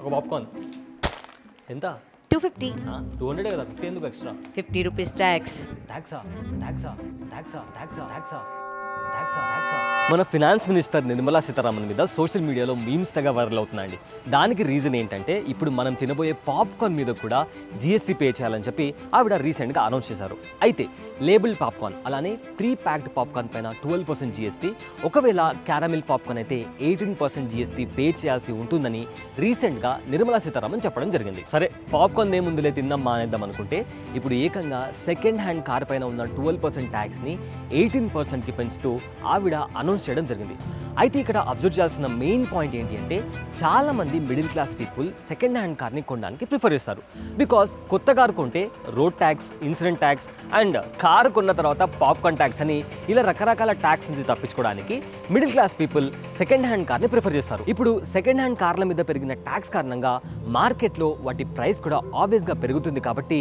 ఒక పాప్కార్న్. ఎంత? Two fifty. Two hundred కదా ఫిఫ్టీ ఎందుకు ఎక్స్ట్రా? ఫిఫ్టీ రూపీస్ ట్యాక్స్ ట్యాక్సా. ట్యాక్సా? ట్యాక్సా? ట్యాక్సా? ట్యాక్సా? మన ఫినాన్స్ మినిస్టర్ నిర్మలా సీతారామన్ మీద సోషల్ మీడియాలో మీమ్స్ తెగ వైరల్ అవుతున్నాయండి. దానికి రీజన్ ఏంటంటే ఇప్పుడు మనం తినబోయే పాప్కార్న్ మీద కూడా జిఎస్టీ పే చేయాలని చెప్పి ఆవిడ రీసెంట్గా అనౌన్స్ చేశారు. అయితే లేబుల్ పాప్కార్న్ అలానే ప్రీ ప్యాక్డ్ పాప్కార్న్ పైన ట్వెల్వ్ పర్సెంట్ జిఎస్టీ ఒకవేళ క్యారమిల్ పాప్కార్న్ అయితే ఎయిటీన్ పర్సెంట్ జిఎస్టీ పే చేయాల్సి ఉంటుందని రీసెంట్గా నిర్మలా సీతారామన్ చెప్పడం జరిగింది. సరే పాప్కార్న్ ఏముందులే తిందాం మానేద్దాం అనుకుంటే ఇప్పుడు ఏకంగా సెకండ్ హ్యాండ్ కార్ పైన ఉన్న ట్వెల్వ్ పర్సెంట్ ట్యాక్స్ని ఎయిటీన్ పర్సెంట్కి పెంచుతూ ఆవిడ అనౌన్స్ చేయడం జరిగింది. అయితే ఇక్కడ అబ్జర్వ్ చేయాల్సిన మెయిన్ పాయింట్ ఏంటి అంటే చాలామంది middle class people second hand కార్ని కొనడానికి ప్రిఫర్ చేస్తారు. బికాస్ కొత్త కారు కొంటే road tax insurance tax and car కొన్న తర్వాత పాప్కార్న్ ట్యాక్స్ అని ఇలా రకరకాల ట్యాక్స్ నుంచి తప్పించుకోవడానికి middle class people second hand కార్ని ప్రిఫర్ చేస్తారు. ఇప్పుడు సెకండ్ హ్యాండ్ కార్ల మీద పెరిగిన ట్యాక్స్ కారణంగా మార్కెట్లో వాటి ప్రైస్ కూడా ఆబ్వియస్గా పెరుగుతుంది కాబట్టి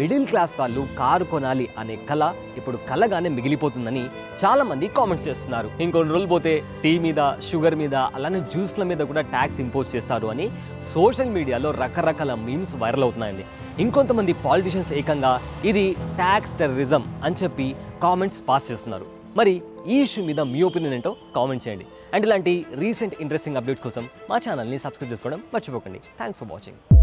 మిడిల్ క్లాస్ వాళ్ళు కారు కొనాలి అనే కళ ఇప్పుడు కలగానే మిగిలిపోతుందని చాలామంది కామెంట్స్ చేస్తున్నారు. ఇంకొన్ని రోజులు పోతే టీ మీద షుగర్ మీద అలానే జ్యూస్ల మీద కూడా ట్యాక్స్ ఇంపోజ్ చేస్తారు అని సోషల్ మీడియాలో రకరకాల మీమ్స్ వైరల్ అవుతున్నాయండి. ఇంకొంతమంది పాలిటిషియన్స్ ఏకంగా ఇది ట్యాక్స్ టెర్రరిజం అని చెప్పి కామెంట్స్ పాస్ చేస్తున్నారు. మరి ఈ ఇష్యూ మీద మీ ఒపీనియన్ ఏంటో కామెంట్ చేయండి. అండ్ ఇలాంటి రీసెంట్ ఇంట్రెస్టింగ్ అప్డేట్స్ కోసం మా ఛానల్ని సబ్స్క్రైబ్ చేసుకోవడం మర్చిపోకండి. Thanks for watching.